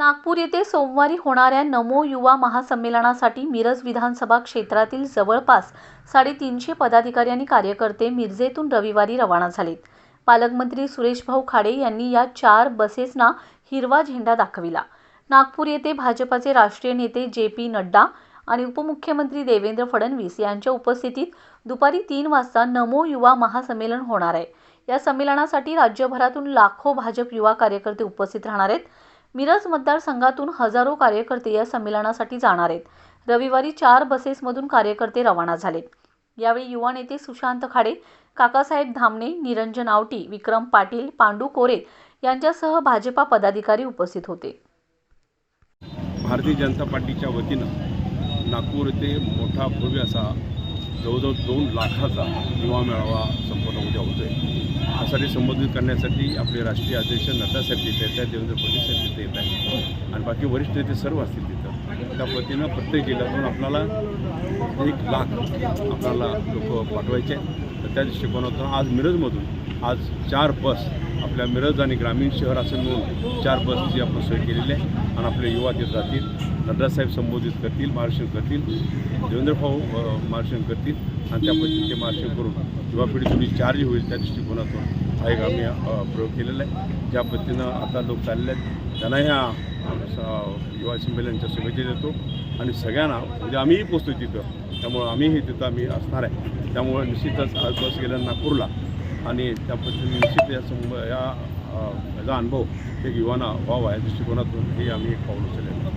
नागपूर येथे सोमवारी होणाऱ्या नमो युवा महासंमेलनासाठी मिरज विधानसभा क्षेत्रातील जवळपास साडेतीनशे पदाधिकारी आणि कार्यकर्ते मिरजेतून रविवारी रवाना झालेत. पालकमंत्री सुरेशभाऊ खाडे यांनी या चार बसेसना हिरवा झेंडा दाखविला. नागपूर येथे भाजपाचे राष्ट्रीय नेते जे पी नड्डा आणि उपमुख्यमंत्री देवेंद्र फडणवीस यांच्या उपस्थितीत दुपारी तीन वाजता नमो युवा महासंमेलन होणार आहे. या संमेलनासाठी राज्यभरातून लाखो भाजप युवा कार्यकर्ते उपस्थित राहणार आहेत. मिरज मतदारसंघातून हजारो कार्यकर्ते या संमेलनासाठी जाणार आहेत. रविवारी चार बसेसमधून कार्यकर्ते रवाना झालेत. यावेळी युवा नेते सुशांत खाडे काकासाहेब धामणे निरंजन आवटी विक्रम पाटील पांडू कोरे यांच्यासह भाजपा पदाधिकारी उपस्थित होते. भारतीय जनता पार्टीच्या वतीनं नागपूर येथे मोठा भव्य असा जवळजवळ दोन लाखाचा युवा मेळावा संपूर्ण उद्या होतो आहे यासाठी संबोधित करण्यासाठी आपले राष्ट्रीय अध्यक्ष नड्डासाहेब तिथे येत आहेत देवेंद्र फडणवीस साहेब तिथे येत आहेत. आणि बाकी वरिष्ठ नेते सर्व असतील तिथं. त्या पद्धतीनं प्रत्येक जिल्ह्यातून आपल्याला एक लाख आपल्याला लोक पाठवायचे आहेत. तर त्या दृष्टिकोनातून आज मिरजमधून आज चार बस आपल्या मिरज आणि ग्रामीण शहर असं मिळून चार बसची आपण सोय केलेली आहे. आणि आपले युवा तिथे जातील नड्डासाहेब संबोधित करतील मार्गदर्शन करतील देवेंद्र भाऊ मार्गदर्शन करतील आणि त्या पद्धतीने ते मार्गदर्शन करून युवा पिढी थोडी चार्ज होईल त्या दृष्टिकोनातून हा एक आम्ही प्रयोग केलेला आहे. ज्या पद्धतीनं आता लोक चालले आहेत त्यांना ह्या स- युवा संमेलनाच्या शुभेच्छा देतो. आणि सगळ्यांना म्हणजे आम्हीही पोचतो तिथं. त्यामुळं आम्हीही तिथं आम्ही असणार आहे. त्यामुळं निश्चितच आज बस गेल्या नागपूरला आणि त्या पद्धतीने निश्चित या संभ या अ, याचा अनुभव एक युवांना व्हावा या दृष्टिकोनातून हे आम्ही एक पाऊल उचललेलं